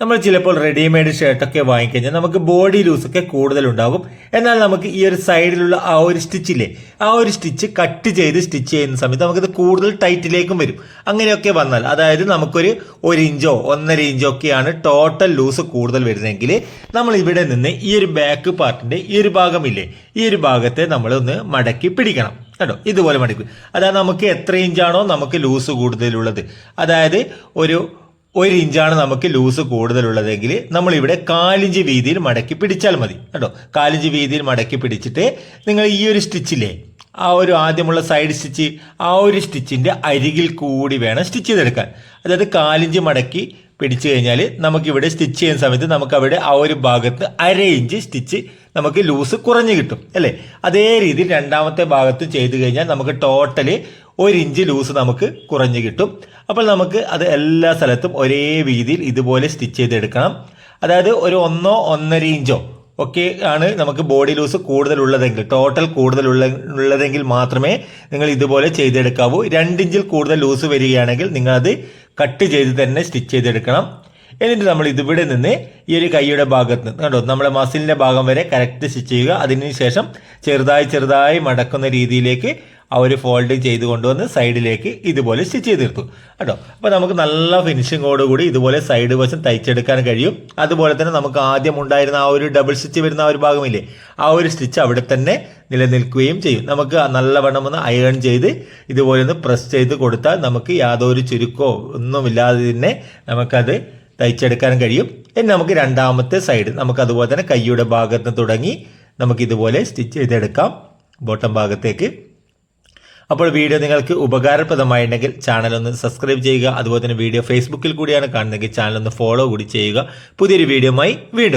നമ്മൾ ചിലപ്പോൾ റെഡിമെയ്ഡ് ഷർട്ടൊക്കെ വാങ്ങിക്കഴിഞ്ഞാൽ നമുക്ക് ബോഡി ലൂസൊക്കെ കൂടുതലുണ്ടാകും എന്നാൽ നമുക്ക് ഈ ഒരു സൈഡിലുള്ള ആ ഒരു സ്റ്റിച്ചില്ലേ ആ ഒരു സ്റ്റിച്ച് കട്ട് ചെയ്ത് സ്റ്റിച്ച് ചെയ്യുന്ന സമയത്ത് നമുക്കിത് കൂടുതൽ ടൈറ്റിലേക്കും വരും. അങ്ങനെയൊക്കെ വന്നാൽ അതായത് നമുക്കൊരു ഒരു ഇഞ്ചോ ഒന്നര ഇഞ്ചോ ഒക്കെയാണ് ടോട്ടൽ ലൂസ് കൂടുതൽ വരുന്നതെങ്കിൽ നമ്മൾ ഇവിടെ നിന്ന് ഈ ഒരു ബാക്ക് പാർട്ടിന്റെ ഈ ഒരു ഭാഗമില്ലേ ഈ ഒരു ഭാഗത്തെ നമ്മൾ ഒന്ന് മടക്കി പിടിക്കണം. കേട്ടോ ഇതുപോലെ മടക്കി. അതായത് നമുക്ക് എത്ര ഇഞ്ചാണോ നമുക്ക് ലൂസ് കൂടുതലുള്ളത്. അതായത് ഒരു ഒരു ഇഞ്ചാണ് നമുക്ക് ലൂസ് കൂടുതലുള്ളതെങ്കിൽ നമ്മൾ ഇവിടെ കാലിഞ്ച് വീതിയിൽ മടക്കി പിടിച്ചാൽ മതി. കേട്ടോ കാലിഞ്ച് വീതിയിൽ മടക്കി പിടിച്ചിട്ട് നിങ്ങൾ ഈ ഒരു സ്റ്റിച്ചില്ലേ ആ ഒരു ആദ്യമുള്ള സൈഡ് സ്റ്റിച്ച് ആ ഒരു സ്റ്റിച്ചിന്റെ അരികിൽ കൂടി വേണം സ്റ്റിച്ച് ചെയ്തെടുക്കാൻ. അതായത് കാലിഞ്ച് മടക്കി പിടിച്ചു കഴിഞ്ഞാൽ നമുക്കിവിടെ സ്റ്റിച്ച് ചെയ്യുന്ന സമയത്ത് നമുക്ക് അവിടെ ആ ഒരു ഭാഗത്ത് അര ഇഞ്ച് സ്റ്റിച്ച് നമുക്ക് ലൂസ് കുറഞ്ഞു കിട്ടും അല്ലേ? അതേ രീതിയിൽ രണ്ടാമത്തെ ഭാഗത്ത് ചെയ്തു കഴിഞ്ഞാൽ നമുക്ക് ടോട്ടൽ ഒരു ഇഞ്ച് ലൂസ് നമുക്ക് കുറഞ്ഞു കിട്ടും. അപ്പോൾ നമുക്ക് അത് എല്ലാ സ്ഥലത്തും ഒരേ രീതിയിൽ ഇതുപോലെ സ്റ്റിച്ച് ചെയ്തെടുക്കണം. അതായത് ഒരു ഒന്നോ ഒന്നര ഇഞ്ചോ ഒക്കെ ആണ് നമുക്ക് ബോഡി ലൂസ് കൂടുതലുള്ളതെങ്കിൽ ടോട്ടൽ കൂടുതലുള്ള ഉള്ളതെങ്കിൽ മാത്രമേ നിങ്ങൾ ഇതുപോലെ ചെയ്തെടുക്കാവൂ. രണ്ടിഞ്ചിൽ കൂടുതൽ ലൂസ് വരികയാണെങ്കിൽ നിങ്ങളത് കട്ട് ചെയ്ത് തന്നെ സ്റ്റിച്ച് ചെയ്തെടുക്കണം. എന്നിട്ട് നമ്മൾ ഇതിവിടെ നിന്ന് ഈ ഒരു കൈയുടെ ഭാഗത്ത് നിന്ന് കണ്ടോ നമ്മുടെ മസിലിന്റെ ഭാഗം വരെ കറക്റ്റ് സ്റ്റിച്ച് ചെയ്യുക. അതിനുശേഷം ചെറുതായി ചെറുതായി മടക്കുന്ന രീതിയിലേക്ക് ഒരു ഫോൾഡ് ചെയ്ത് കൊണ്ടുവന്ന് സൈഡിലേക്ക് ഇതുപോലെ സ്റ്റിച്ച് ചെയ്ത് തീർത്തു. കേട്ടോ? അപ്പോൾ നമുക്ക് നല്ല ഫിനിഷിങ്ങോട് കൂടി ഇതുപോലെ സൈഡ് വശം തയ്ച്ചെടുക്കാൻ കഴിയും. അതുപോലെ തന്നെ നമുക്ക് ആദ്യം ഉണ്ടായിരുന്ന ആ ഒരു ഡബിൾ സ്റ്റിച്ച് വരുന്ന ആ ഒരു ഭാഗമില്ലേ? ആ ഒരു സ്റ്റിച്ച് അവിടെ തന്നെ നിലനിൽക്കുകയും ചെയ്യും. നമുക്ക് നല്ലവണ്ണം ഒന്ന് അയൺ ചെയ്ത് ഇതുപോലെ ഒന്ന് പ്രസ് ചെയ്ത് കൊടുത്താൽ നമുക്ക് യാതൊരു ചുരുക്കോ ഒന്നുമില്ലാതെ തന്നെ നമുക്കത് തയ്ച്ചെടുക്കാൻ കഴിയും. ഇനി നമുക്ക് രണ്ടാമത്തെ സൈഡ് നമുക്ക് അതുപോലെ തന്നെ കൈയുടെ ഭാഗത്ത് തുടങ്ങി നമുക്ക് ഇതുപോലെ സ്റ്റിച്ച് ചെയ്തെടുക്കാം. ബോട്ടം ഭാഗത്തേക്ക്. അപ്പോൾ വീഡിയോ നിങ്ങൾക്ക് ഉപകാരപ്രദമായിട്ടുണ്ടെങ്കിൽ ചാനൽ ഒന്ന് സബ്സ്ക്രൈബ് ചെയ്യുക. അതുപോലെ തന്നെ വീഡിയോ ഫേസ്ബുക്കിൽ കൂടിയാണ് കാണുന്നതെങ്കിൽ ചാനൽ ഒന്ന് ഫോളോ കൂടി ചെയ്യുക. പുതിയൊരു വീഡിയോയുമായി വീണ്ടും